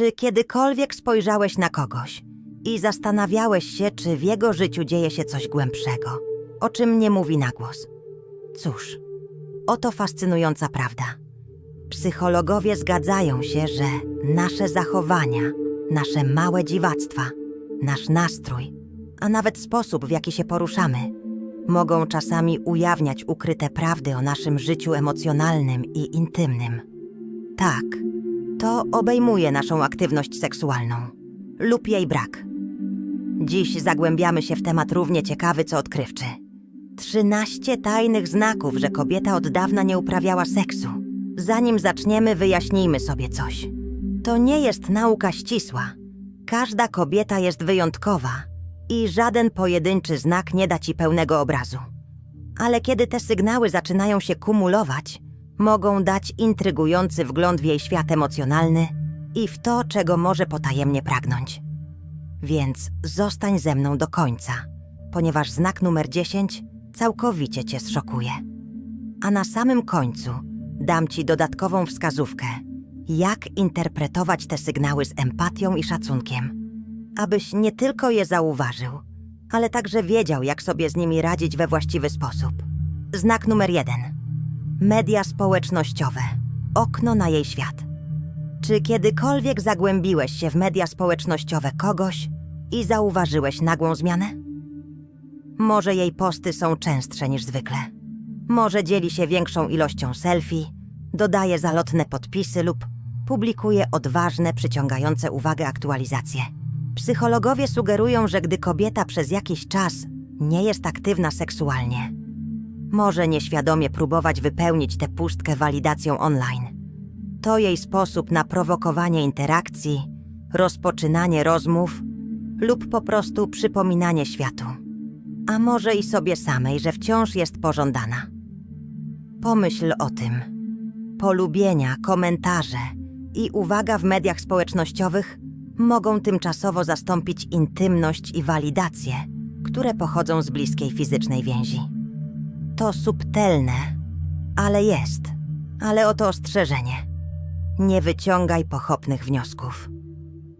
Czy kiedykolwiek spojrzałeś na kogoś i zastanawiałeś się, czy w jego życiu dzieje się coś głębszego, o czym nie mówi na głos? Cóż, oto fascynująca prawda. Psychologowie zgadzają się, że nasze zachowania, nasze małe dziwactwa, nasz nastrój, a nawet sposób, w jaki się poruszamy, mogą czasami ujawniać ukryte prawdy o naszym życiu emocjonalnym i intymnym. Tak, to obejmuje naszą aktywność seksualną lub jej brak. Dziś zagłębiamy się w temat równie ciekawy co odkrywczy. 13 tajnych znaków, że kobieta od dawna nie uprawiała seksu. Zanim zaczniemy, wyjaśnijmy sobie coś. To nie jest nauka ścisła. Każda kobieta jest wyjątkowa i żaden pojedynczy znak nie da ci pełnego obrazu. Ale kiedy te sygnały zaczynają się kumulować, mogą dać intrygujący wgląd w jej świat emocjonalny i w to, czego może potajemnie pragnąć. Więc zostań ze mną do końca, ponieważ znak numer 10 całkowicie cię zszokuje. A na samym końcu dam ci dodatkową wskazówkę, jak interpretować te sygnały z empatią i szacunkiem, abyś nie tylko je zauważył, ale także wiedział, jak sobie z nimi radzić we właściwy sposób. Znak numer jeden. Media społecznościowe. Okno na jej świat. Czy kiedykolwiek zagłębiłeś się w media społecznościowe kogoś i zauważyłeś nagłą zmianę? Może jej posty są częstsze niż zwykle. Może dzieli się większą ilością selfie, dodaje zalotne podpisy lub publikuje odważne, przyciągające uwagę aktualizacje. Psychologowie sugerują, że gdy kobieta przez jakiś czas nie jest aktywna seksualnie, może nieświadomie próbować wypełnić tę pustkę walidacją online. To jej sposób na prowokowanie interakcji, rozpoczynanie rozmów lub po prostu przypominanie światu. A może i sobie samej, że wciąż jest pożądana. Pomyśl o tym. Polubienia, komentarze i uwaga w mediach społecznościowych mogą tymczasowo zastąpić intymność i walidację, które pochodzą z bliskiej fizycznej więzi. To subtelne, ale jest. Ale oto ostrzeżenie. Nie wyciągaj pochopnych wniosków.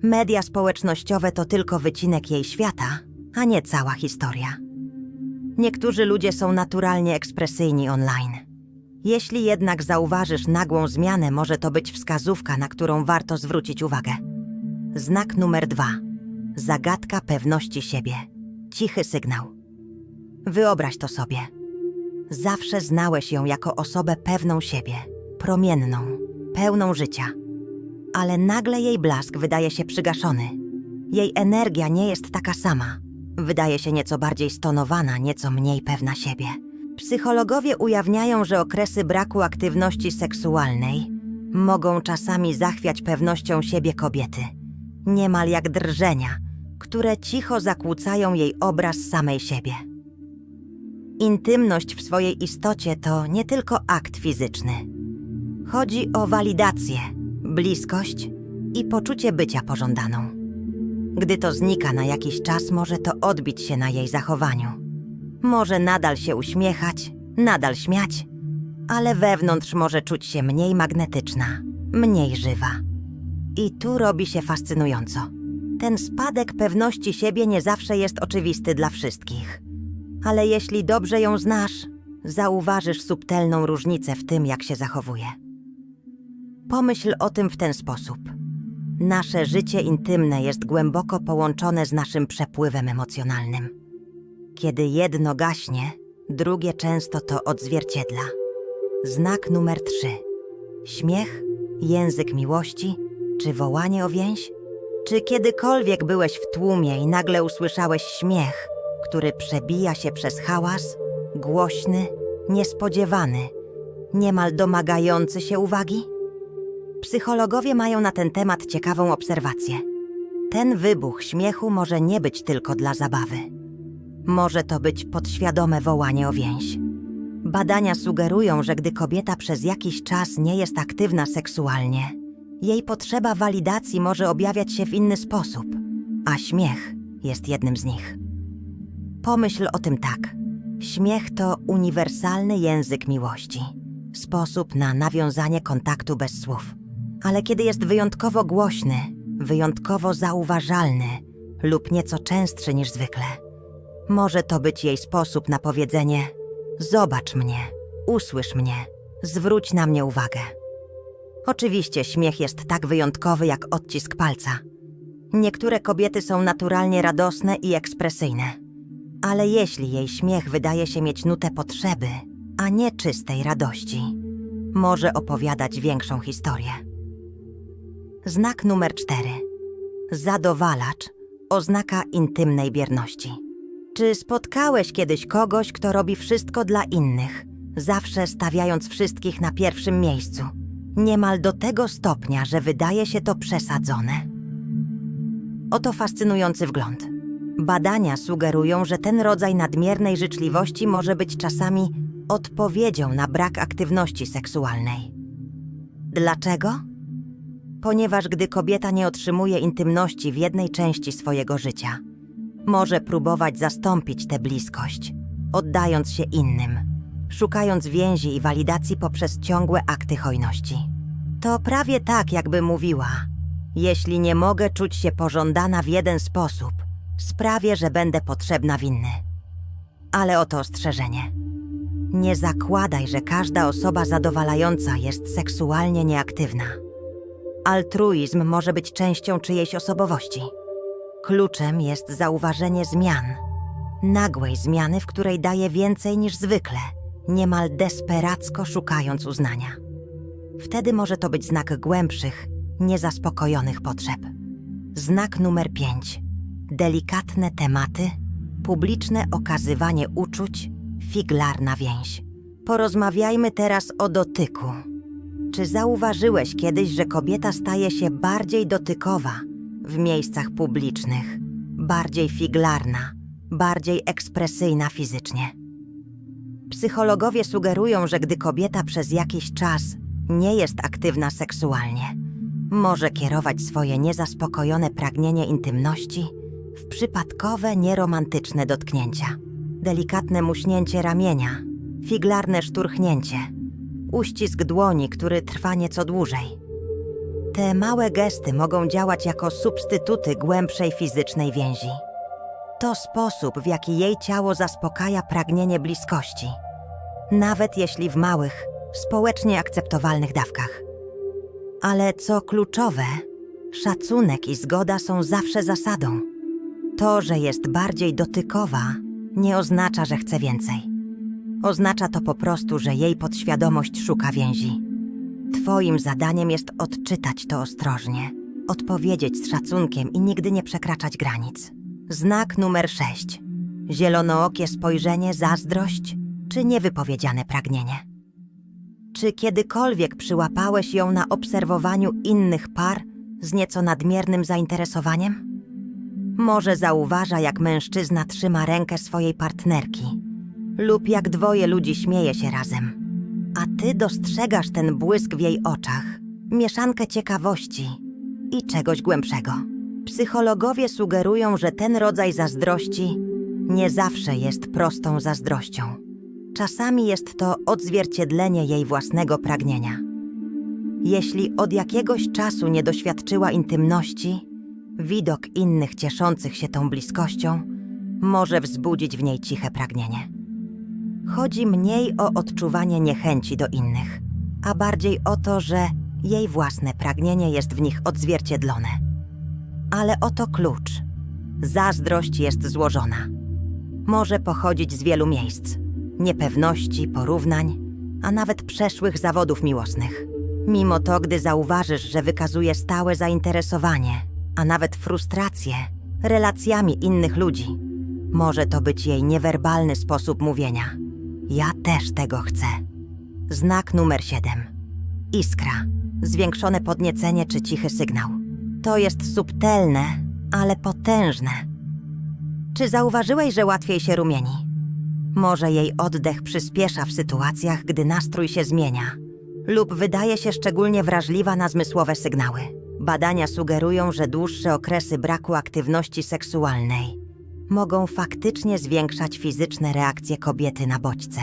Media społecznościowe to tylko wycinek jej świata, a nie cała historia. Niektórzy ludzie są naturalnie ekspresyjni online. Jeśli jednak zauważysz nagłą zmianę, może to być wskazówka, na którą warto zwrócić uwagę. Znak numer dwa. Zagadka pewności siebie. Cichy sygnał. Wyobraź to sobie. Zawsze znałeś ją jako osobę pewną siebie, promienną, pełną życia. Ale nagle jej blask wydaje się przygaszony. Jej energia nie jest taka sama. Wydaje się nieco bardziej stonowana, nieco mniej pewna siebie. Psychologowie ujawniają, że okresy braku aktywności seksualnej mogą czasami zachwiać pewnością siebie kobiety, niemal jak drżenia, które cicho zakłócają jej obraz samej siebie. Intymność w swojej istocie to nie tylko akt fizyczny. Chodzi o walidację, bliskość i poczucie bycia pożądaną. Gdy to znika na jakiś czas, może to odbić się na jej zachowaniu. Może nadal się uśmiechać, nadal śmiać, ale wewnątrz może czuć się mniej magnetyczna, mniej żywa. I tu robi się fascynująco. Ten spadek pewności siebie nie zawsze jest oczywisty dla wszystkich. Ale jeśli dobrze ją znasz, zauważysz subtelną różnicę w tym, jak się zachowuje. Pomyśl o tym w ten sposób. Nasze życie intymne jest głęboko połączone z naszym przepływem emocjonalnym. Kiedy jedno gaśnie, drugie często to odzwierciedla. Znak numer trzy. Śmiech, język miłości, czy wołanie o więź? Czy kiedykolwiek byłeś w tłumie i nagle usłyszałeś śmiech, który przebija się przez hałas, głośny, niespodziewany, niemal domagający się uwagi? Psychologowie mają na ten temat ciekawą obserwację. Ten wybuch śmiechu może nie być tylko dla zabawy. Może to być podświadome wołanie o więź. Badania sugerują, że gdy kobieta przez jakiś czas nie jest aktywna seksualnie, jej potrzeba walidacji może objawiać się w inny sposób, a śmiech jest jednym z nich. Pomyśl o tym tak. Śmiech to uniwersalny język miłości, sposób na nawiązanie kontaktu bez słów. Ale kiedy jest wyjątkowo głośny, wyjątkowo zauważalny lub nieco częstszy niż zwykle. Może to być jej sposób na powiedzenie: Zobacz mnie, usłysz mnie, zwróć na mnie uwagę. Oczywiście śmiech jest tak wyjątkowy jak odcisk palca. Niektóre kobiety są naturalnie radosne i ekspresyjne, ale jeśli jej śmiech wydaje się mieć nutę potrzeby, a nie czystej radości, może opowiadać większą historię. Znak numer cztery. Zadowalacz oznaka intymnej bierności. Czy spotkałeś kiedyś kogoś, kto robi wszystko dla innych, zawsze stawiając wszystkich na pierwszym miejscu, niemal do tego stopnia, że wydaje się to przesadzone? Oto fascynujący wgląd. Badania sugerują, że ten rodzaj nadmiernej życzliwości może być czasami odpowiedzią na brak aktywności seksualnej. Dlaczego? Ponieważ gdy kobieta nie otrzymuje intymności w jednej części swojego życia, może próbować zastąpić tę bliskość, oddając się innym, szukając więzi i walidacji poprzez ciągłe akty hojności. To prawie tak, jakby mówiła: Jeśli nie mogę czuć się pożądana w jeden sposób, sprawię, że będę potrzebna w inny. Ale oto ostrzeżenie. Nie zakładaj, że każda osoba zadowalająca jest seksualnie nieaktywna. Altruizm może być częścią czyjejś osobowości. Kluczem jest zauważenie zmian. Nagłej zmiany, w której daje więcej niż zwykle, niemal desperacko szukając uznania. Wtedy może to być znak głębszych, niezaspokojonych potrzeb. Znak numer 5. Delikatne tematy, publiczne okazywanie uczuć, figlarna więź. Porozmawiajmy teraz o dotyku. Czy zauważyłeś kiedyś, że kobieta staje się bardziej dotykowa w miejscach publicznych, bardziej figlarna, bardziej ekspresyjna fizycznie? Psychologowie sugerują, że gdy kobieta przez jakiś czas nie jest aktywna seksualnie, może kierować swoje niezaspokojone pragnienie intymności w przypadkowe, nieromantyczne dotknięcia. Delikatne muśnięcie ramienia, figlarne szturchnięcie, uścisk dłoni, który trwa nieco dłużej. Te małe gesty mogą działać jako substytuty głębszej fizycznej więzi. To sposób, w jaki jej ciało zaspokaja pragnienie bliskości, nawet jeśli w małych, społecznie akceptowalnych dawkach. Ale co kluczowe, szacunek i zgoda są zawsze zasadą. To, że jest bardziej dotykowa, nie oznacza, że chce więcej. Oznacza to po prostu, że jej podświadomość szuka więzi. Twoim zadaniem jest odczytać to ostrożnie, odpowiedzieć z szacunkiem i nigdy nie przekraczać granic. Znak numer 6. Zielonookie spojrzenie, zazdrość czy niewypowiedziane pragnienie. Czy kiedykolwiek przyłapałeś ją na obserwowaniu innych par z nieco nadmiernym zainteresowaniem? Może zauważa, jak mężczyzna trzyma rękę swojej partnerki, lub jak dwoje ludzi śmieje się razem. A ty dostrzegasz ten błysk w jej oczach, mieszankę ciekawości i czegoś głębszego. Psychologowie sugerują, że ten rodzaj zazdrości nie zawsze jest prostą zazdrością. Czasami jest to odzwierciedlenie jej własnego pragnienia. Jeśli od jakiegoś czasu nie doświadczyła intymności, widok innych cieszących się tą bliskością może wzbudzić w niej ciche pragnienie. Chodzi mniej o odczuwanie niechęci do innych, a bardziej o to, że jej własne pragnienie jest w nich odzwierciedlone. Ale oto klucz. Zazdrość jest złożona. Może pochodzić z wielu miejsc niepewności, porównań, a nawet przeszłych zawodów miłosnych. Mimo to, gdy zauważysz, że wykazuje stałe zainteresowanie, a nawet frustrację relacjami innych ludzi, może to być jej niewerbalny sposób mówienia. Ja też tego chcę. Znak numer 7. Iskra. Zwiększone podniecenie czy cichy sygnał. To jest subtelne, ale potężne. Czy zauważyłeś, że łatwiej się rumieni? Może jej oddech przyspiesza w sytuacjach, gdy nastrój się zmienia, lub wydaje się szczególnie wrażliwa na zmysłowe sygnały. Badania sugerują, że dłuższe okresy braku aktywności seksualnej mogą faktycznie zwiększać fizyczne reakcje kobiety na bodźce.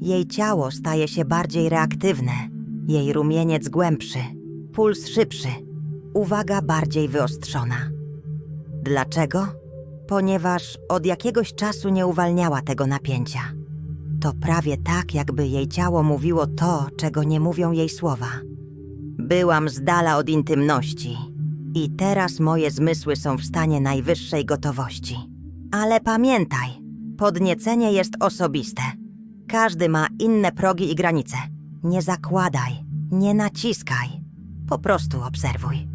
Jej ciało staje się bardziej reaktywne, jej rumieniec głębszy, puls szybszy, uwaga bardziej wyostrzona. Dlaczego? Ponieważ od jakiegoś czasu nie uwalniała tego napięcia. To prawie tak, jakby jej ciało mówiło to, czego nie mówią jej słowa. Byłam z dala od intymności i teraz moje zmysły są w stanie najwyższej gotowości. Ale pamiętaj, podniecenie jest osobiste. Każdy ma inne progi i granice. Nie zakładaj, nie naciskaj, po prostu obserwuj.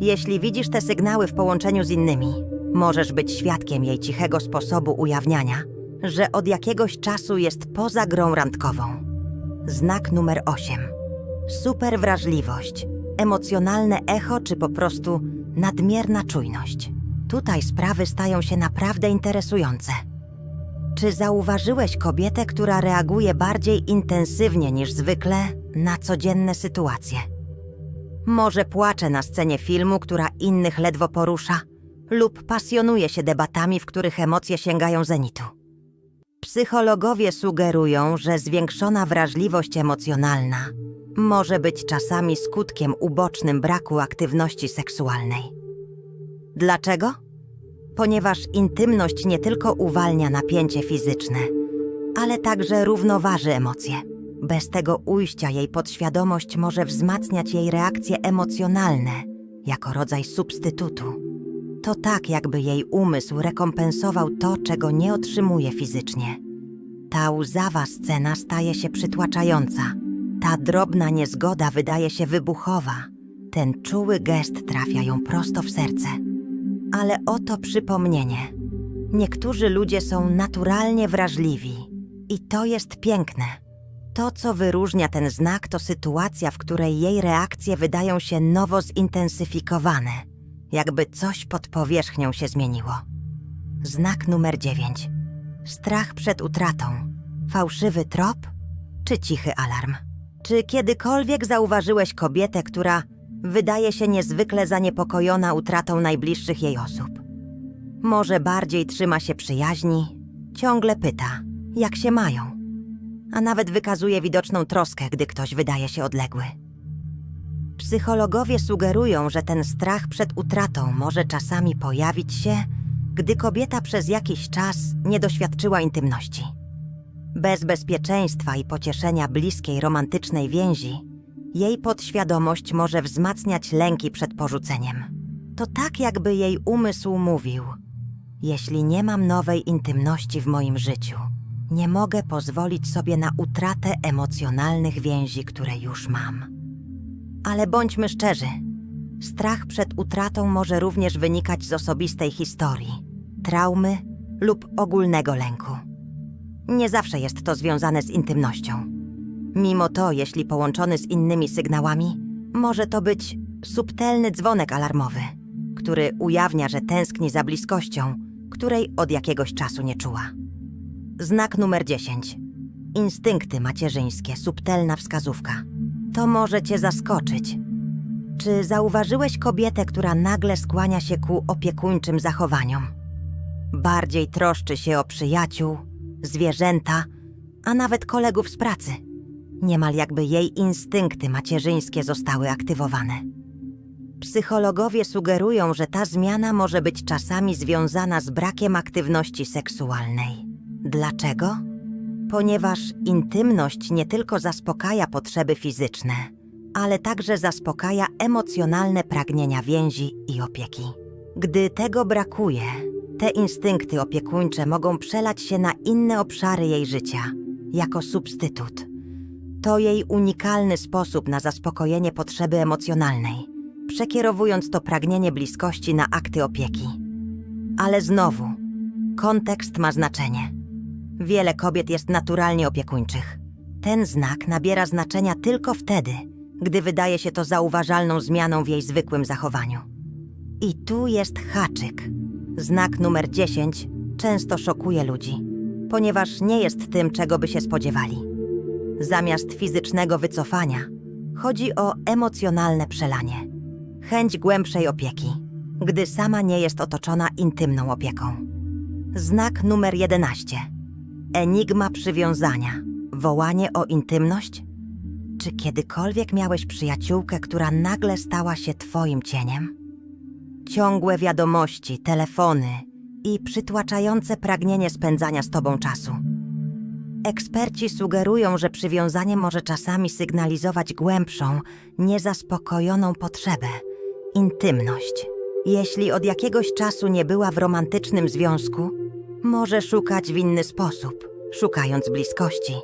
Jeśli widzisz te sygnały w połączeniu z innymi, możesz być świadkiem jej cichego sposobu ujawniania, że od jakiegoś czasu jest poza grą randkową. Znak numer 8. Super wrażliwość, emocjonalne echo czy po prostu nadmierna czujność. Tutaj sprawy stają się naprawdę interesujące. Czy zauważyłeś kobietę, która reaguje bardziej intensywnie niż zwykle na codzienne sytuacje? Może płacze na scenie filmu, która innych ledwo porusza, lub pasjonuje się debatami, w których emocje sięgają zenitu. Psychologowie sugerują, że zwiększona wrażliwość emocjonalna może być czasami skutkiem ubocznym braku aktywności seksualnej. Dlaczego? Ponieważ intymność nie tylko uwalnia napięcie fizyczne, ale także równoważy emocje. Bez tego ujścia jej podświadomość może wzmacniać jej reakcje emocjonalne jako rodzaj substytutu. To tak, jakby jej umysł rekompensował to, czego nie otrzymuje fizycznie. Ta łzawa scena staje się przytłaczająca. Ta drobna niezgoda wydaje się wybuchowa. Ten czuły gest trafia ją prosto w serce. Ale oto przypomnienie. Niektórzy ludzie są naturalnie wrażliwi. I to jest piękne. To, co wyróżnia ten znak, to sytuacja, w której jej reakcje wydają się nowo zintensyfikowane, jakby coś pod powierzchnią się zmieniło. Znak numer 9. Strach przed utratą. Fałszywy trop czy cichy alarm? Czy kiedykolwiek zauważyłeś kobietę, która wydaje się niezwykle zaniepokojona utratą najbliższych jej osób? Może bardziej trzyma się przyjaźni, ciągle pyta, jak się mają a nawet wykazuje widoczną troskę, gdy ktoś wydaje się odległy. Psychologowie sugerują, że ten strach przed utratą może czasami pojawić się, gdy kobieta przez jakiś czas nie doświadczyła intymności. Bez bezpieczeństwa i pocieszenia bliskiej romantycznej więzi, jej podświadomość może wzmacniać lęki przed porzuceniem. To tak, jakby jej umysł mówił: Jeśli nie mam nowej intymności w moim życiu, nie mogę pozwolić sobie na utratę emocjonalnych więzi, które już mam. Ale bądźmy szczerzy, strach przed utratą może również wynikać z osobistej historii, traumy lub ogólnego lęku. Nie zawsze jest to związane z intymnością. Mimo to, jeśli połączony z innymi sygnałami, może to być subtelny dzwonek alarmowy, który ujawnia, że tęskni za bliskością, której od jakiegoś czasu nie czuła. Znak numer 10. Instynkty macierzyńskie, subtelna wskazówka. To może cię zaskoczyć. Czy zauważyłeś kobietę, która nagle skłania się ku opiekuńczym zachowaniom? Bardziej troszczy się o przyjaciół, zwierzęta, a nawet kolegów z pracy. Niemal jakby jej instynkty macierzyńskie zostały aktywowane. Psychologowie sugerują, że ta zmiana może być czasami związana z brakiem aktywności seksualnej. Dlaczego? Ponieważ intymność nie tylko zaspokaja potrzeby fizyczne, ale także zaspokaja emocjonalne pragnienia więzi i opieki. Gdy tego brakuje, te instynkty opiekuńcze mogą przelać się na inne obszary jej życia, jako substytut. To jej unikalny sposób na zaspokojenie potrzeby emocjonalnej, przekierowując to pragnienie bliskości na akty opieki. Ale znowu, kontekst ma znaczenie. Wiele kobiet jest naturalnie opiekuńczych. Ten znak nabiera znaczenia tylko wtedy, gdy wydaje się to zauważalną zmianą w jej zwykłym zachowaniu. I tu jest haczyk. Znak numer 10 często szokuje ludzi, ponieważ nie jest tym, czego by się spodziewali. Zamiast fizycznego wycofania, chodzi o emocjonalne przelanie, chęć głębszej opieki, gdy sama nie jest otoczona intymną opieką. Znak numer 11 Enigma przywiązania. Wołanie o intymność? Czy kiedykolwiek miałeś przyjaciółkę, która nagle stała się twoim cieniem? Ciągłe wiadomości, telefony i przytłaczające pragnienie spędzania z tobą czasu. Eksperci sugerują, że przywiązanie może czasami sygnalizować głębszą, niezaspokojoną potrzebę intymność. Jeśli od jakiegoś czasu nie była w romantycznym związku, może szukać w inny sposób, szukając bliskości,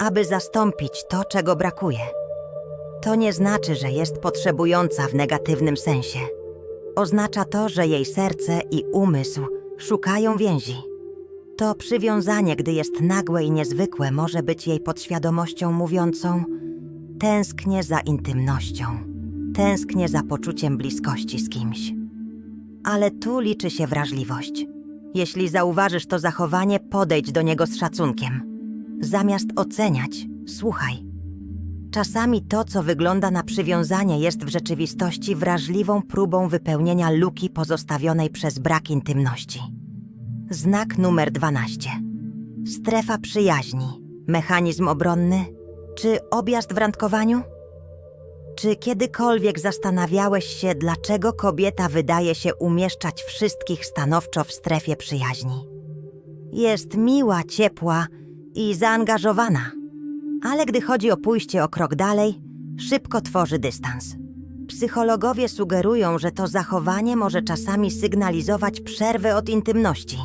aby zastąpić to, czego brakuje. To nie znaczy, że jest potrzebująca w negatywnym sensie. Oznacza to, że jej serce i umysł szukają więzi. To przywiązanie, gdy jest nagłe i niezwykłe, może być jej podświadomością mówiącą: Tęsknię za intymnością, tęsknię za poczuciem bliskości z kimś. Ale tu liczy się wrażliwość. Jeśli zauważysz to zachowanie, podejdź do niego z szacunkiem. Zamiast oceniać, słuchaj. Czasami to, co wygląda na przywiązanie, jest w rzeczywistości wrażliwą próbą wypełnienia luki pozostawionej przez brak intymności. Znak numer 12. Strefa przyjaźni, mechanizm obronny czy objazd w randkowaniu? Czy kiedykolwiek zastanawiałeś się, dlaczego kobieta wydaje się umieszczać wszystkich stanowczo w strefie przyjaźni? Jest miła, ciepła i zaangażowana, ale gdy chodzi o pójście o krok dalej, szybko tworzy dystans. Psychologowie sugerują, że to zachowanie może czasami sygnalizować przerwę od intymności.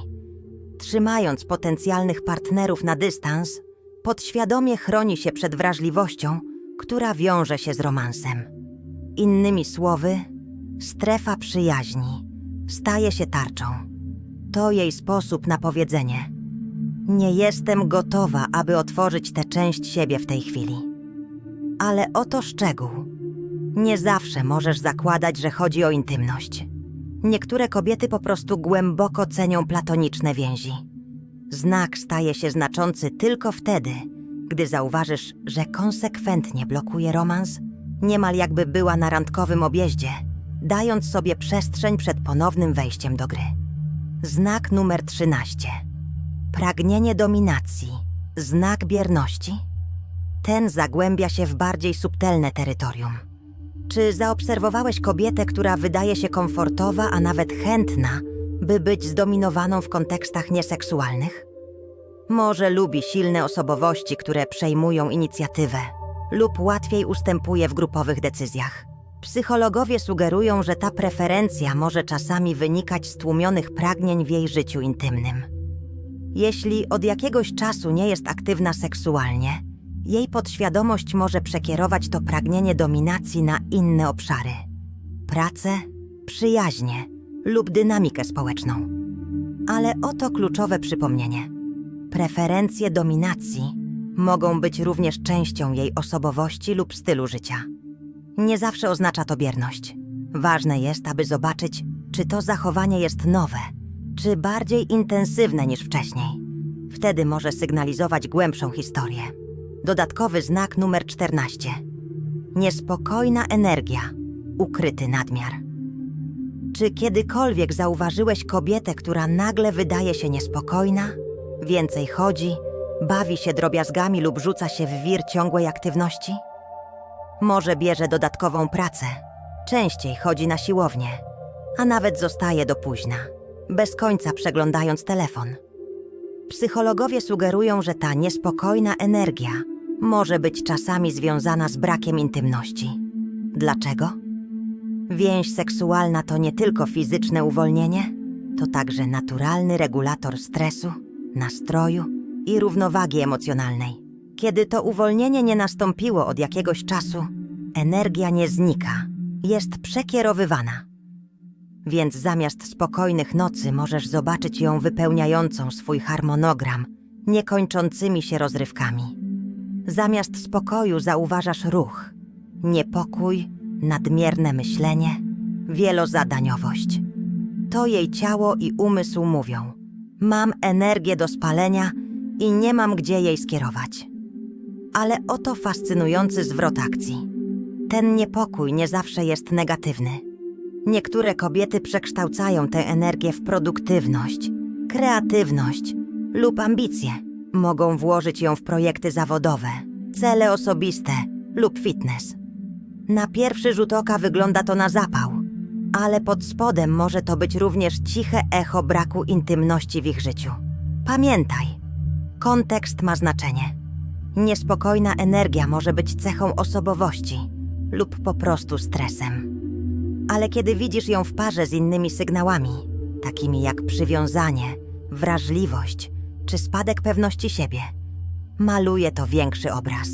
Trzymając potencjalnych partnerów na dystans, podświadomie chroni się przed wrażliwością, która wiąże się z romansem. Innymi słowy, strefa przyjaźni staje się tarczą. To jej sposób na powiedzenie: Nie jestem gotowa, aby otworzyć tę część siebie w tej chwili. Ale oto szczegół. Nie zawsze możesz zakładać, że chodzi o intymność. Niektóre kobiety po prostu głęboko cenią platoniczne więzi. Znak staje się znaczący tylko wtedy, gdy zauważysz, że konsekwentnie blokuje romans, niemal jakby była na randkowym objeździe, dając sobie przestrzeń przed ponownym wejściem do gry. Znak numer 13. Pragnienie dominacji. Znak bierności. Ten zagłębia się w bardziej subtelne terytorium. Czy zaobserwowałeś kobietę, która wydaje się komfortowa, a nawet chętna, by być zdominowaną w kontekstach nieseksualnych? Może lubi silne osobowości, które przejmują inicjatywę, lub łatwiej ustępuje w grupowych decyzjach. Psychologowie sugerują, że ta preferencja może czasami wynikać z tłumionych pragnień w jej życiu intymnym. Jeśli od jakiegoś czasu nie jest aktywna seksualnie, jej podświadomość może przekierować to pragnienie dominacji na inne obszary pracę, przyjaźnie lub dynamikę społeczną. Ale oto kluczowe przypomnienie. Preferencje dominacji mogą być również częścią jej osobowości lub stylu życia. Nie zawsze oznacza to bierność. Ważne jest, aby zobaczyć, czy to zachowanie jest nowe, czy bardziej intensywne niż wcześniej. Wtedy może sygnalizować głębszą historię. Dodatkowy znak numer 14. Niespokojna energia, ukryty nadmiar. Czy kiedykolwiek zauważyłeś kobietę, która nagle wydaje się niespokojna, więcej chodzi, bawi się drobiazgami lub rzuca się w wir ciągłej aktywności? Może bierze dodatkową pracę, częściej chodzi na siłownię, a nawet zostaje do późna, bez końca przeglądając telefon. Psychologowie sugerują, że ta niespokojna energia może być czasami związana z brakiem intymności. Dlaczego? Więź seksualna to nie tylko fizyczne uwolnienie, to także naturalny regulator stresu, nastroju i równowagi emocjonalnej. Kiedy to uwolnienie nie nastąpiło od jakiegoś czasu, energia nie znika, jest przekierowywana. Więc zamiast spokojnych nocy możesz zobaczyć ją wypełniającą swój harmonogram niekończącymi się rozrywkami. Zamiast spokoju zauważasz ruch, niepokój, nadmierne myślenie, wielozadaniowość. To jej ciało i umysł mówią: Mam energię do spalenia i nie mam gdzie jej skierować. Ale oto fascynujący zwrot akcji. Ten niepokój nie zawsze jest negatywny. Niektóre kobiety przekształcają tę energię w produktywność, kreatywność lub ambicje. Mogą włożyć ją w projekty zawodowe, cele osobiste lub fitness. Na pierwszy rzut oka wygląda to na zapał, ale pod spodem może to być również ciche echo braku intymności w ich życiu. Pamiętaj, kontekst ma znaczenie. Niespokojna energia może być cechą osobowości lub po prostu stresem. Ale kiedy widzisz ją w parze z innymi sygnałami, takimi jak przywiązanie, wrażliwość czy spadek pewności siebie, maluje to większy obraz.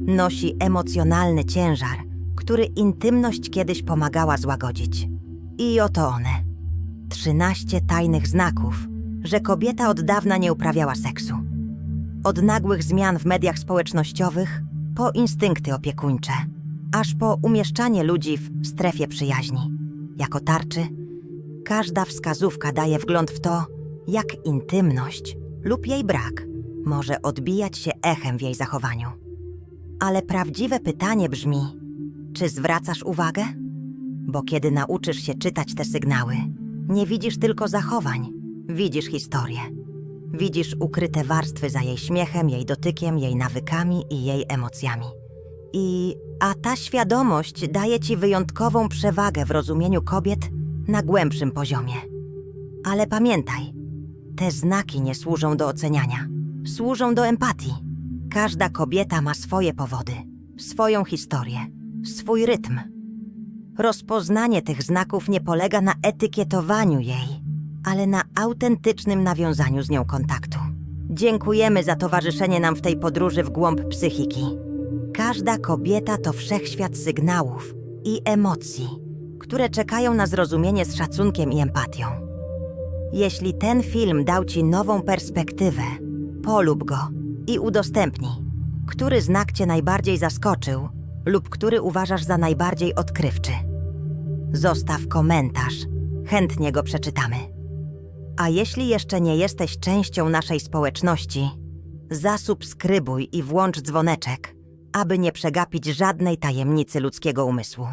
Nosi emocjonalny ciężar, który intymność kiedyś pomagała złagodzić. I oto one. 13 tajnych znaków, że kobieta od dawna nie uprawiała seksu. Od nagłych zmian w mediach społecznościowych po instynkty opiekuńcze, aż po umieszczanie ludzi w strefie przyjaźni. Jako tarczy, każda wskazówka daje wgląd w to, jak intymność lub jej brak może odbijać się echem w jej zachowaniu. Ale prawdziwe pytanie brzmi: czy zwracasz uwagę? Bo kiedy nauczysz się czytać te sygnały, nie widzisz tylko zachowań, widzisz historię. Widzisz ukryte warstwy za jej śmiechem, jej dotykiem, jej nawykami i jej emocjami. I a ta świadomość daje ci wyjątkową przewagę w rozumieniu kobiet na głębszym poziomie. Ale pamiętaj, te znaki nie służą do oceniania, służą do empatii. Każda kobieta ma swoje powody, swoją historię, swój rytm. Rozpoznanie tych znaków nie polega na etykietowaniu jej, ale na autentycznym nawiązaniu z nią kontaktu. Dziękujemy za towarzyszenie nam w tej podróży w głąb psychiki. Każda kobieta to wszechświat sygnałów i emocji, które czekają na zrozumienie z szacunkiem i empatią. Jeśli ten film dał Ci nową perspektywę, polub go i udostępnij. Który znak Cię najbardziej zaskoczył lub który uważasz za najbardziej odkrywczy? Zostaw komentarz, chętnie go przeczytamy. A jeśli jeszcze nie jesteś częścią naszej społeczności, zasubskrybuj i włącz dzwoneczek, aby nie przegapić żadnej tajemnicy ludzkiego umysłu.